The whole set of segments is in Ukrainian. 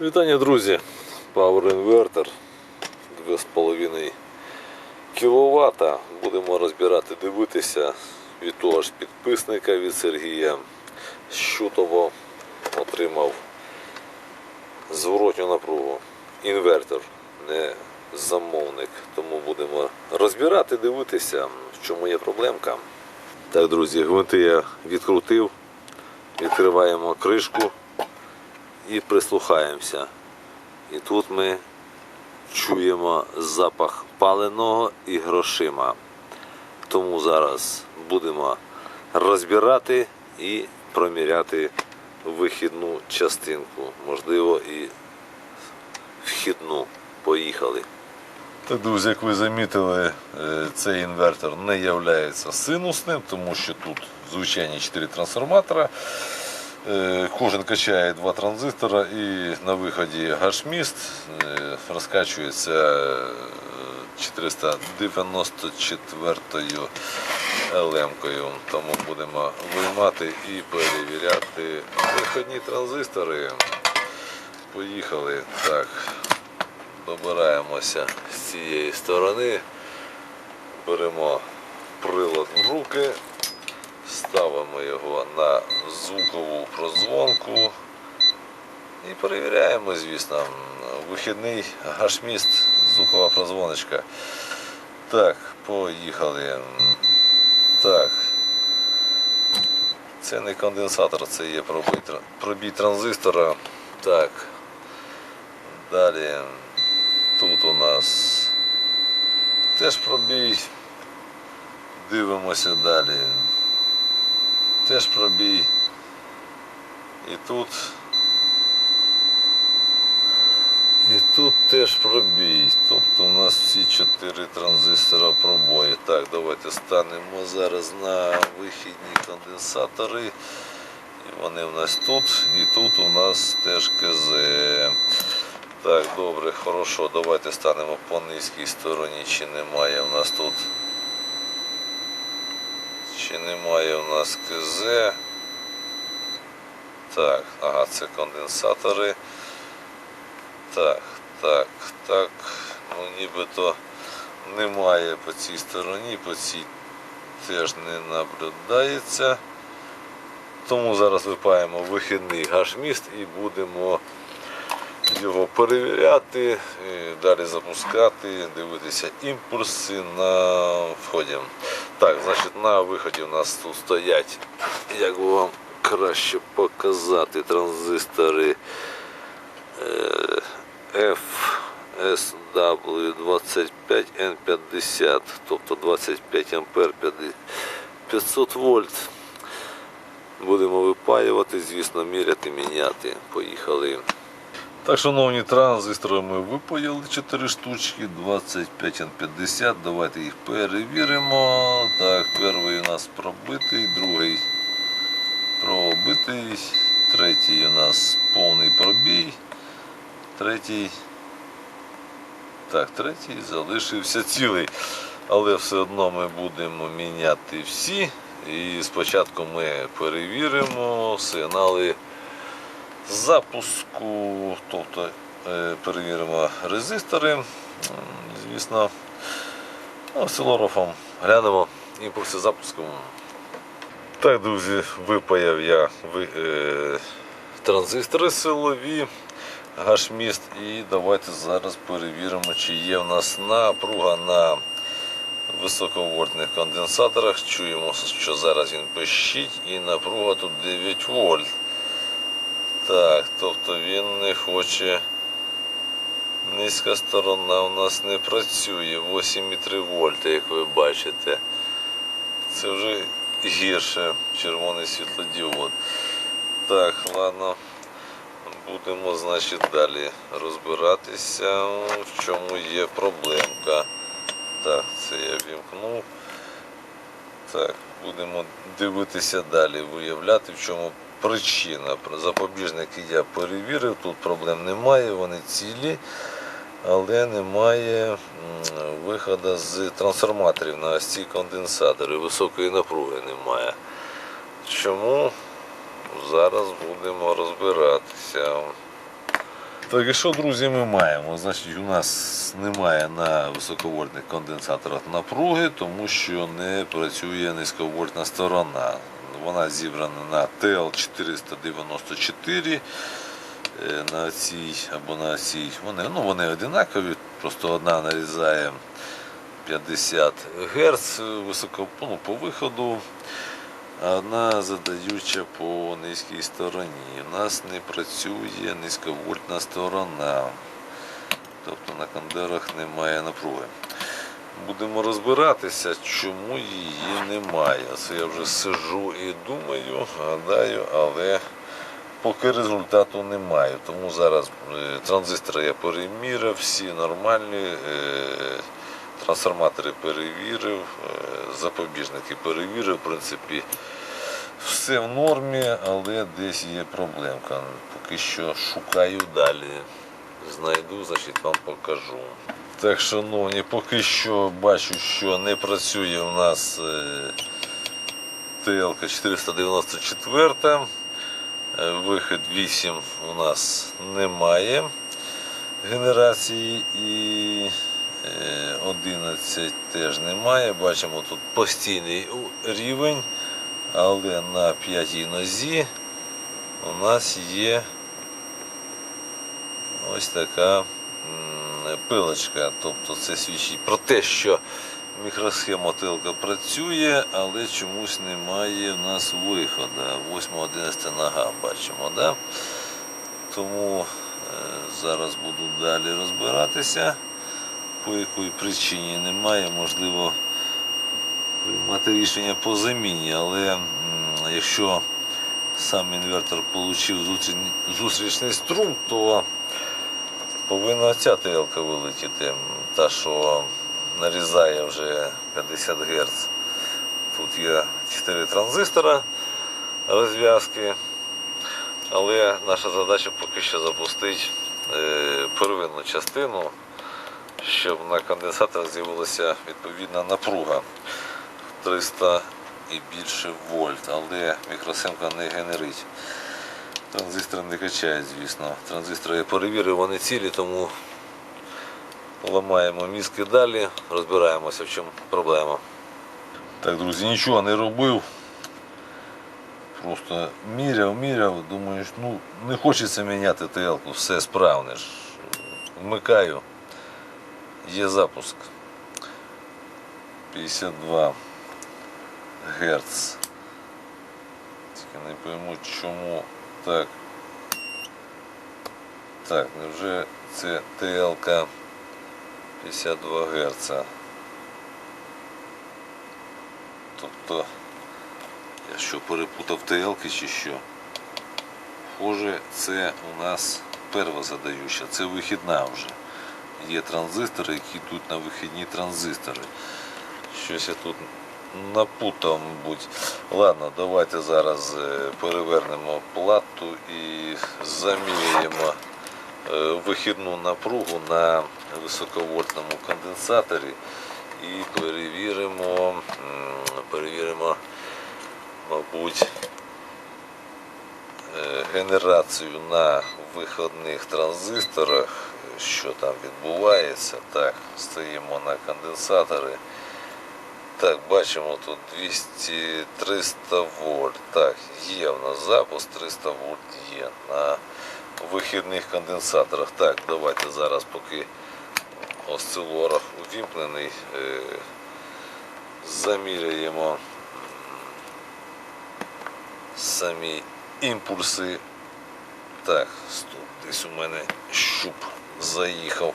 Вітання, друзі! Power Inverter 2,5 кВт. Будемо розбирати, дивитися від того ж підписника від Сергія Щутово отримав зворотню напругу. Інвертор, не замовник. Тому будемо розбирати, дивитися, в чому є проблемка. Так, друзі, гвинти я відкрутив. Відкриваємо кришку і прислухаємося. І тут ми чуємо запах паленого і грошима. Тому зараз будемо розбирати і проміряти вихідну частинку, можливо, і вхідну. Поїхали. Так, друзі, як ви замітили, е, цей інвертор не є синусним, тому що тут звичайні 4 трансформатора. Е, Кожен качає два транзистора і на виході гашміст е, розкачується е, 494 лемкою. Тому будемо виймати і перевіряти виходні транзистори. Поїхали. Так, добираємося з цієї сторони, беремо прилад в руки. Ставимо його на звукову прозвонку і перевіряємо, звісно, вихідний гашміст, звукова прозвоночка. Так, поїхали. Так. Це не конденсатор, це є пробій, пробій транзистора. Так. Далі тут у нас теж пробій. Дивимося далі теж пробій. І тут. І тут теж пробій. Тобто у нас всі чотири транзистора пробої. Так, давайте станемо зараз на вихідні конденсатори. І вони у нас тут. І тут у нас теж КЗ. Так, добре, хорошо. Давайте станемо по низькій стороні, чи немає у нас тут чи немає у нас КЗ. Так, ага, це конденсатори. Так, так, так. Ну нібито немає по цій стороні, по цій теж не наблюдається. Тому зараз випаємо вихідний гашміст і будемо його перевіряти, далі запускати, дивитися імпульси на вході. Так, значить на виході у нас тут стоять, як би вам краще показати, транзистори е, FSW25N50, тобто 25 ампер 500 вольт. Будемо випаювати, звісно, міряти, міняти. Поїхали. Так, шановні транзистори, ми випаяли 4 штучки, 25 на 50. Давайте їх перевіримо. Так, перший у нас пробитий, другий пробитий, третій у нас повний пробій, третій. Так, третій залишився цілий. Але все одно ми будемо міняти всі. І спочатку ми перевіримо сигнали запуску, тобто е, перевіримо резистори, звісно, осцилографом глянемо імпульси запуску. Так, друзі, випаяв я ви- е, транзистори силові, гашміст, і давайте зараз перевіримо, чи є в нас напруга на високовольтних конденсаторах. Чуємо, що зараз він пищить, і напруга тут 9 вольт. Так, тобто він не хоче. Низька сторона у нас не працює. 8,3 вольта, як ви бачите. Це вже гірше червоний світлодіод. Так, ладно. Будемо, значить, далі розбиратися, в чому є проблемка. Так, це я вімкнув. Так, будемо дивитися далі, виявляти, в чому причина. Запобіжники я перевірив, тут проблем немає, вони цілі, але немає виходу з трансформаторів на ось ці конденсатори. Високої напруги немає. Чому? Зараз будемо розбиратися. Так, і що, друзі, ми маємо? Значить, у нас немає на високовольтних конденсаторах напруги, тому що не працює низьковольтна сторона. Вона зібрана на TL494 е, на цій або на цій. Вони, ну, вони одинакові, просто одна нарізає 50 Гц високо, ну, по виходу, а одна задаюча по низькій стороні. У нас не працює низьковольтна сторона. Тобто на кондерах немає напруги. Будемо розбиратися, чому її немає. Це я вже сижу і думаю, гадаю, але поки результату немає. Тому зараз е, транзистори я переміряв, всі нормальні. е, Трансформатори перевірив, е, запобіжники перевірив, в принципі, все в нормі, але десь є проблемка. Поки що шукаю далі. Знайду, значить вам покажу. Так, шановні, поки що бачу, що не працює у нас ТЛК 494. Е, Вихід 8 у нас немає генерації і е, 11 теж немає. Бачимо тут постійний рівень, але на п'ятій нозі у нас є ось така м, пилочка. Тобто це свідчить про те, що мікросхема тилка працює, але чомусь немає в нас виходу. 8-11 нога бачимо. Да? Тому е, зараз буду далі розбиратися, по якій причині немає, можливо, приймати рішення по заміні, але якщо сам інвертор отримав зустрічний струм, то повинна ця ТЛК вилетіти, та що нарізає вже 50 Гц. Тут є 4 транзистора розв'язки, але наша задача поки що запустити е, первинну частину, щоб на конденсаторах з'явилася відповідна напруга 300 і більше вольт, але мікросимка не генерить. Транзистори не качають, звісно. Транзистори я перевірив, вони цілі, тому ламаємо мізки далі, розбираємося, в чому проблема. Так, друзі, нічого не робив. Просто міряв, міряв, думаю, ну, не хочеться міняти ТЛ-ку, все справне ж. Вмикаю. Є запуск. 52 Герц. Тільки не пойму чому так. Так, невже це ТЛК 52 Гц? Тобто я що перепутав ТЛки чи що? Схоже, це у нас перва задаюча, це вихідна вже. Є транзистори, які йдуть на вихідні транзистори. Щось я тут напутав, мабуть. Ладно, давайте зараз е, перевернемо плату і заміряємо е, вихідну напругу на високовольтному конденсаторі і перевіримо, перевіримо, мабуть, е, генерацію на виходних транзисторах, що там відбувається. Так, стоїмо на конденсатори. Так, бачимо тут 200 300 вольт. Так, є в нас запуск 300 вольт є на вихідних конденсаторах. Так, давайте зараз, поки осцилограф увімкнений, е, заміряємо самі імпульси. Так, стоп, десь у мене щуп заїхав.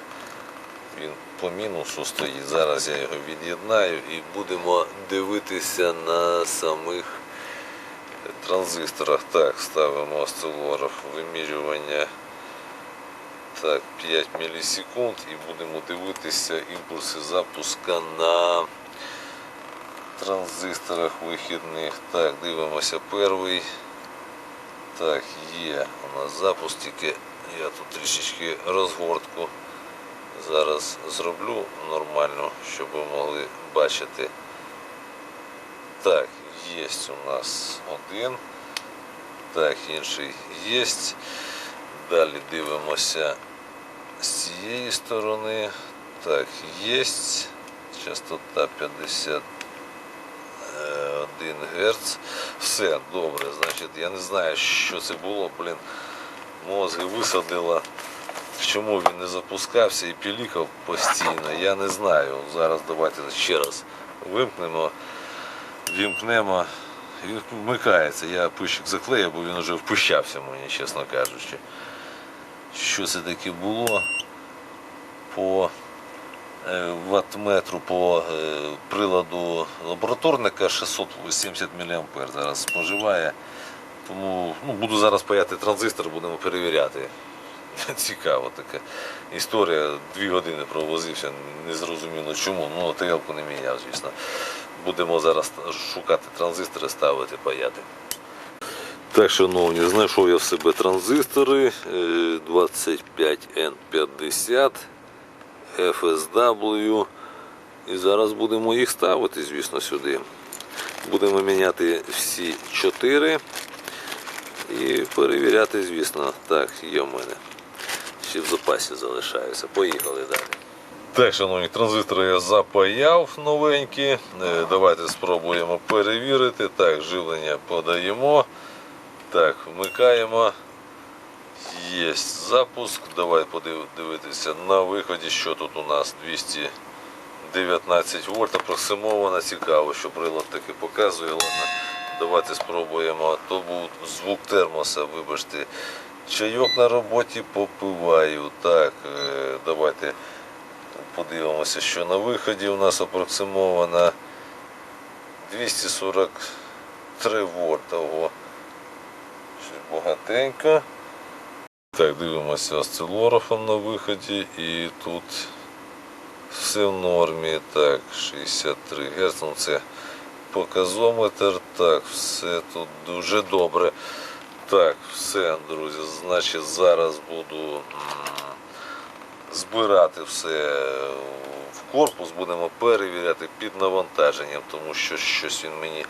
Він по мінусу стоїть. Зараз я його від'єднаю і будемо дивитися на самих транзисторах. Так, ставимо осцилограф вимірювання так, 5 мілісекунд і будемо дивитися імпульси запуска на транзисторах вихідних. Так, дивимося перший. Так, є у нас запуск, тільки я тут трішечки розгортку зараз зроблю нормально, щоб ви могли бачити. Так, є у нас один. Так, інший є. Далі дивимося з цієї сторони. Так, є частота 51 Гц. Все добре. Значить, я не знаю, що це було, блін. Мозги висадило. Чому він не запускався і пілікав постійно, я не знаю. Зараз давайте ще раз вимкнемо, вімкнемо. Він вмикається. Я пущик заклеїв, бо він вже впущався мені, чесно кажучи. Що це таке було по е, ваттметру по е, приладу лабораторника 670 мА зараз споживає. Тому ну, буду зараз паяти транзистор, будемо перевіряти. Цікава така історія. Дві години провозився, не зрозуміло чому. Ну, ТЛ-ку не міняв, звісно. Будемо зараз шукати транзистори, ставити, паяти. Так, шановні, знайшов я в себе транзистори е, 25N50 FSW. І зараз будемо їх ставити, звісно, сюди. Будемо міняти всі чотири і перевіряти, звісно. Так, є в мене. Ще в запасі залишаються. Поїхали далі. Так, шановні, транзистори я запаяв новенькі. Е, Давайте спробуємо перевірити. Так, живлення подаємо. Так, вмикаємо. Є запуск. Давай подивитися на виході, що тут у нас 219 вольт. Апроксимовано цікаво, що прилад таки показує. Ладно, давайте спробуємо. То був звук термоса, вибачте. Чайок на роботі попиваю. Так, е, давайте подивимося, що на виході у нас апроксимовано 243 вольта. Ого. Щось багатенько. Так, дивимося осцилографом на виході і тут все в нормі. Так, 63 Гц. Ну, це показометр. Так, все тут дуже добре. Так, все, друзі. Значить, зараз буду збирати все в корпус, будемо перевіряти під навантаженням, тому що щось він мені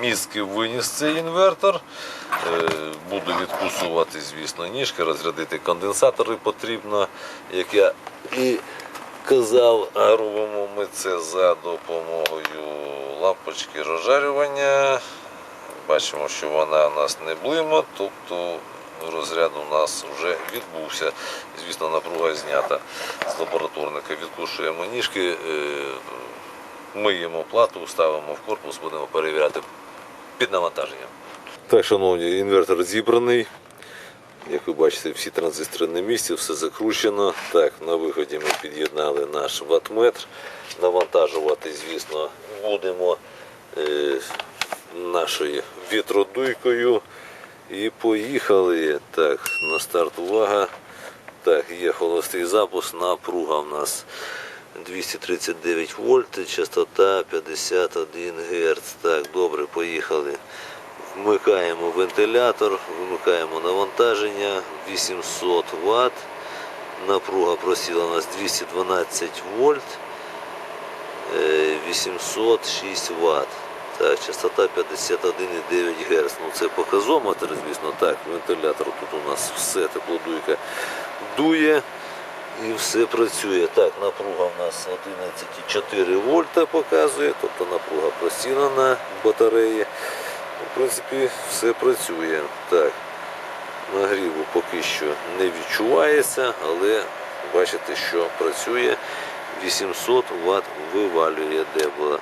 мізки виніс цей інвертор. Е, Буду відкусувати, звісно, ніжки, розрядити конденсатори потрібно, як я і казав, робимо ми це за допомогою лампочки розжарювання. Бачимо, що вона у нас не блима, тобто розряд у нас вже відбувся. Звісно, напруга знята з лабораторника. Відкушуємо ніжки, е, миємо плату, ставимо в корпус, будемо перевіряти під навантаженням. Так, шановні, інвертор зібраний. Як ви бачите, всі транзистори на місці, все закручено. Так, на виході ми під'єднали наш ваттметр. Навантажувати, звісно, будемо е, нашою вітродуйкою. І поїхали. Так, на старт увага. Так, є холостий запуск, напруга в нас 239 вольт, частота 51 Гц. Так, добре, поїхали. Вмикаємо вентилятор, вмикаємо навантаження 800 Вт. Напруга просіла у нас 212 вольт, е, 806 Вт. Так, частота 51,9 Гц. Ну це показометр, звісно, так. Вентилятор тут у нас все теплодуйка дує і все працює. Так, напруга у нас 11,4 вольта показує, тобто напруга просіла на батареї. В принципі, все працює. Так, нагріву поки що не відчувається, але бачите, що працює 800 Вт вивалює дебла.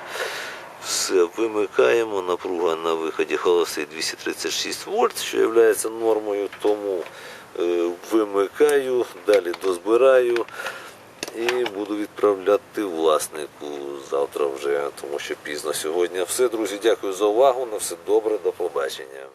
Все, вимикаємо. Напруга на виході холоси 236 вольт, що є нормою, тому е, вимикаю, далі дозбираю і буду відправляти власнику завтра вже, тому що пізно сьогодні. Все, друзі, дякую за увагу. На все добре, до побачення.